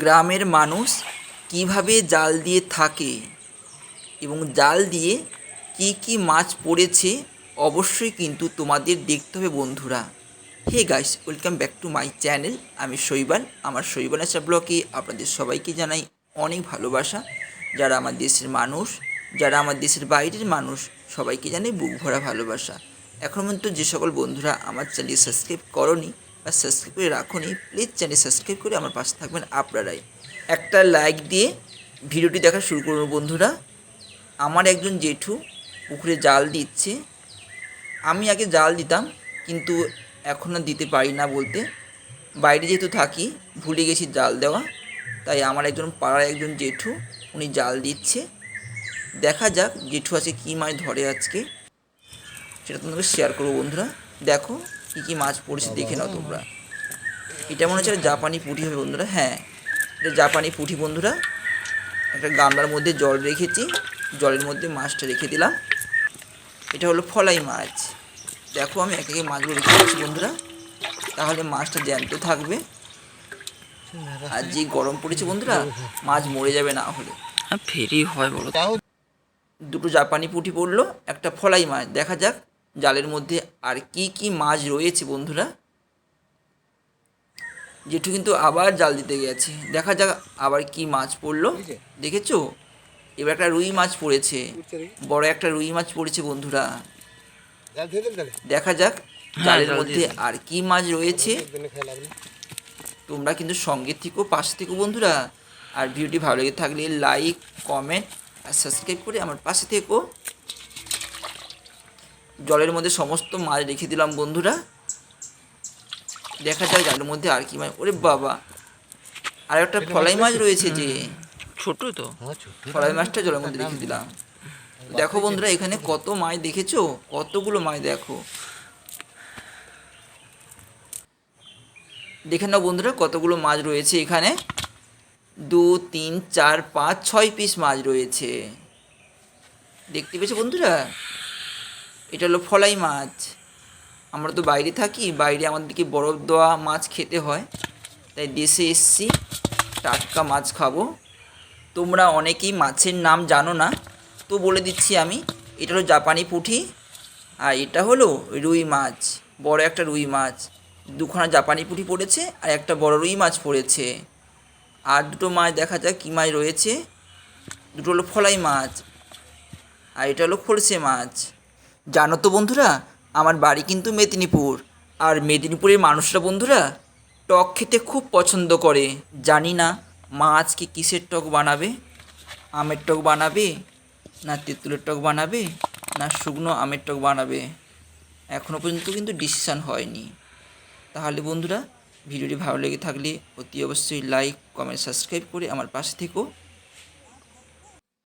গ্রামের মানুষ কীভাবে জাল দিয়ে থাকে এবং জাল দিয়ে কী কী মাছ পড়েছে অবশ্যই কিন্তু তোমাদের দেখতে হবে বন্ধুরা। Hey guys welcome back to my channel আমি শৈবাল, আমার শৈবাল আশা ব্লকে আপনাদের সবাইকে জানাই অনেক ভালোবাসা। যারা আমার দেশের মানুষ, যারা আমার দেশের বাইরের মানুষ, সবাইকে জানাই বুক ভরা ভালোবাসা। এখন পর্যন্ত যে সকল বন্ধুরা আমার চ্যানেল সাবস্ক্রাইব করনি বা সাবস্ক্রাইব করে রাখুনি। প্লিজ চ্যানেল সাবস্ক্রাইব করে আমার পাশে থাকবেন আপনারাই। একটা লাইক দিয়ে ভিডিওটি দেখা শুরু করুন বন্ধুরা। আমার একজন জেঠু পুকুরে জাল দিচ্ছে। আমি আগে জাল দিতাম, কিন্তু এখন আর দিতে পারি না বলতে। বাইরে যেহেতু থাকি, ভুলে গেছি জাল দেওয়া। তাই আমার একজন পাড়ার একজন জেঠু, উনি জাল দিচ্ছে। দেখা যাক জেঠু আছে কী মাছ ধরে আজকে। সেটা তোমাদের শেয়ার করব বন্ধুরা। দেখো কী কী মাছ পড়েছে দেখে নাও তোমরা। এটা মনে হচ্ছে জাপানি পুঁটি হবে বন্ধুরা হ্যাঁ। এটা জাপানি পুঁটি বন্ধুরা। একটা গামলার মধ্যে জল রেখেছি জলের মধ্যে মাছটা রেখে দিলাম। এটা হলো ফলাই মাছ। দেখো আমি এক একে মাছগুলো রেখে দিচ্ছি বন্ধুরা। তাহলে মাছটা জ্যান্ত থাকবে। আর যে গরম পড়েছে বন্ধুরা মাছ মরে যাবে না হলে। ফেরি হয় বলো তো? দুটো জাপানি পুঁটি পড়ল একটা ফলাই মাছ। দেখা যাক জালের মধ্যে আর কি কি মাছ রয়েছে বন্ধুরা? জেঠু কিন্তু আবার জাল দিতে গেছে। দেখা যাক আবার কি মাছ পড়ল। দেখেছ? এবার একটা রুই মাছ পড়েছে। বড় একটা রুই মাছ পড়েছে বন্ধুরা। দেখা যাক জালের জাল মধ্যে। আর কি মাছ রয়েছে। তোমরা কিন্তু সঙ্গে থেকো পাশে থেকো বন্ধুরা। আর ভিডিওটি ভালো লেগে থাকলে লাইক কমেন্ট আর সাবস্ক্রাইব করে আমার পাশে থেকো। জলের মধ্যে সমস্ত মাছ রেখে দিলাম বন্ধুরা। দেখা যায় জালের মধ্যে আর কি মাছ। ওরে বাবা আর একটা ফলাই মাছ রয়েছে যে। ছোট তো? ফলাই মাছটা জলের মধ্যে রেখে দিলাম। দেখো বন্ধুরা এখানে কত মাছ দেখেছ? কতগুলো মাছ দেখো? দেখে নাও বন্ধুরা কতগুলো মাছ রয়েছে এখানে। দু তিন চার পাঁচ ছয় পিস মাছ রয়েছে। দেখতে পেয়েছ বন্ধুরা? এটা হলো ফলাই মাছ। আমরা তো বাইরে থাকি, বাইরে আমাদেরকে বরফ দেওয়া মাছ খেতে হয়। তাই দেশে এসছি, টাটকা মাছ খাব। তোমরা অনেকেই মাছের নাম জানো না, তো বলে দিচ্ছি আমি, এটা হলো জাপানি পুঁটি আর এটা হলো রুই মাছ, বড় একটা রুই মাছ। দুখানা জাপানি পুঁটি পড়েছে, আর একটা বড় রুই মাছ পড়েছে। আর দুটো মাছ দেখা যাক কী মাছ রয়েছে। দুটো হলো ফলাই মাছ, আর এটা হলো খরসে মাছ। জানো তো বন্ধুরা, আমার বাড়ি কিন্তু মেদিনীপুর। আর মেদিনীপুরের মানুষরা বন্ধুরা, টক খেতে খুব পছন্দ করে। জানি না মা আজকে কিসের টক বানাবে? আমের টক বানাবে? না তেঁতুলের টক বানাবে? না শুকনো আমের টক বানাবে? এখনও পর্যন্ত কিন্তু ডিসিশান হয়নি। তাহলে বন্ধুরা, ভিডিওটি ভালো লেগে থাকলে অতি অবশ্যই লাইক কমেন্ট সাবস্ক্রাইব করে আমার পাশে থেকো।